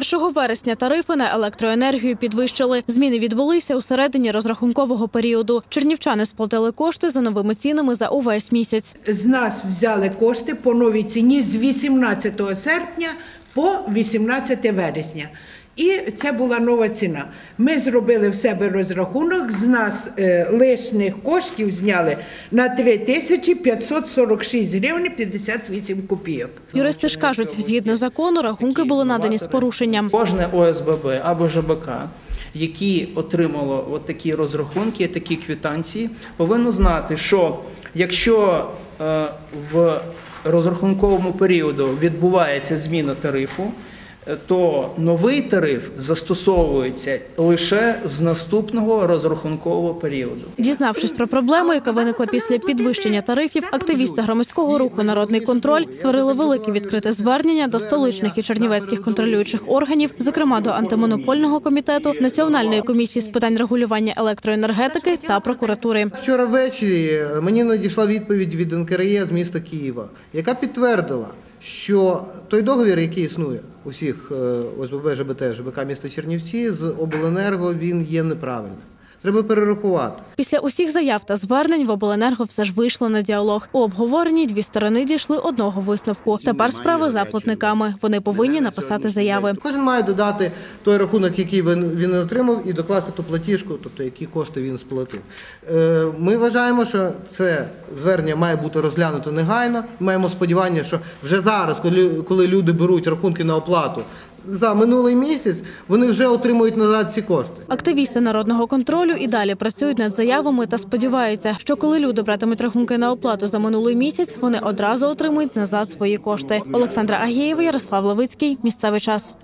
1 вересня тарифи на електроенергію підвищили. Зміни відбулися у середині розрахункового періоду. Чернівчани сплатили кошти за новими цінами за увесь місяць. З нас взяли кошти по новій ціні з 18 серпня по 18 вересня. І це була нова ціна. Ми зробили в себе розрахунок, з нас е, лишних коштів зняли на 3 тисячі 546 гривень 58 копійок. Юристи ж кажуть, згідно закону, рахунки були надані з порушенням. Кожне ОСББ або ЖБК, які отримало от такі розрахунки, такі квитанції, повинно знати, що якщо е, в розрахунковому періоду відбувається зміна тарифу, то новий тариф застосовується лише з наступного розрахункового періоду. Дізнавшись про проблему, яка виникла після підвищення тарифів, активісти громадського руху Народний контроль створили велике відкрите звернення до столичних і чернівецьких контролюючих органів, зокрема до антимонопольного комітету, Національної комісії з питань регулювання електроенергетики та прокуратури. Вчора ввечері мені надійшла відповідь від НКРЕ з міста Києва, яка підтвердила, що той договір, який існує у всіх е, ОСББ, ЖБТ, ЖБК міста Чернівці з обленерго, він є неправильним. Треба перерахувати. Після усіх заяв та звернень в обленерго все ж вийшло на діалог. У обговоренні дві сторони дійшли одного висновку. Тепер справа за платниками. Вони повинні написати заяви. Кожен має додати той рахунок, який він, він отримав, і докласти ту платіжку, тобто які кошти він сплатив. Е, Ми вважаємо, що це звернення має бути розглянуто негайно. Маємо сподівання, що вже зараз, коли, коли люди беруть рахунки на оплату за минулий місяць, вони вже отримують назад ці кошти. Активісти народного контролю і далі працюють над заявами та сподіваються, що коли люди братимуть рахунки на оплату за минулий місяць, вони одразу отримують назад свої кошти. Олександра Агієва, Ярослав Левицький. Місцевий час.